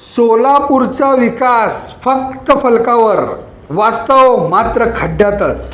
सोलापूरचा विकास फक्त फलकावर वास्तव मात्र खड्ड्यातच.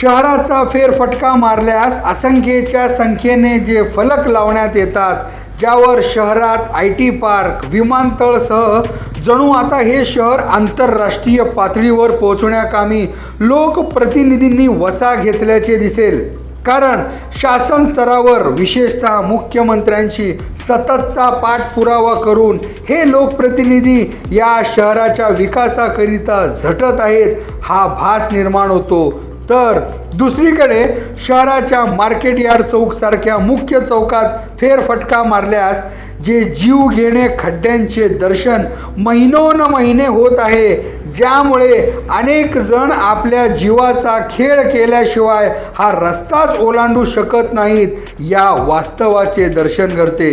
शहराचा फेरफटका मारल्यास असंख्येच्या संख्येने जे फलक लावण्यात येतात ज्यावर शहरात आय टी पार्क विमानतळसह जणू आता हे शहर आंतरराष्ट्रीय पातळीवर पोहोचण्याकामी लोकप्रतिनिधींनी वसा घेतल्याचे दिसेल. कारण शासन स्तरावर विशेषतः मुख्यमंत्र्यांशी सततचा पाठपुरावा करून हे लोकप्रतिनिधी या शहराच्या विकासाकरिता झटत आहेत हा भास निर्माण होतो. तर दुसरीकडे शहराच्या मार्केट यार्ड चौकसारख्या मुख्य चौकात फेरफटका मारल्यास जे जीव घेणे खड्ड्यांचे दर्शन महिनोन महिने होत आहे ज्यामुळे अनेक जण आपल्या जीवाचा खेळ केल्याशिवाय हा रस्ताच ओलांडू शकत नाहीत या वास्तवाचे दर्शन घडते.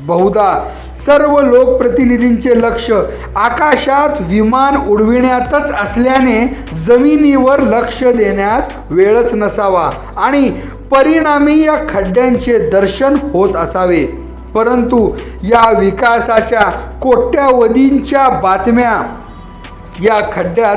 बहुधा सर्व लोकप्रतिनिधींचे लक्ष आकाशात विमान उडविण्यातच असल्याने जमिनीवर लक्ष देण्यास वेळच नसावा आणि परिणामी या खड्ड्यांचे दर्शन होत असावे. परंतु या विकासाच्या कोट्यावधींच्या बातम्या या खड्ड्यात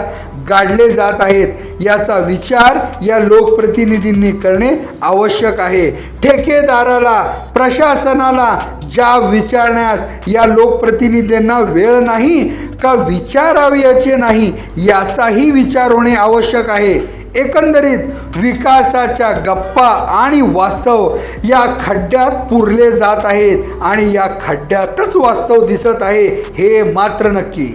गाडले जात आहेत. याचा विचार या लोकप्रतिनिधींनी करणे आवश्यक आहे. ठेकेदाराला प्रशासनाला ज्या विचारण्यास या लोकप्रतिनिधींना वेळ नाही का विचारावे याचे नाही याचाही विचार होणे आवश्यक आहे. एकंदरीत विकासाच्या गप्पा आणि वास्तव या खड्ड्यात पुरले जात आहेत आणि या खड्ड्यातच वास्तव दिसत आहे हे मात्र नक्की.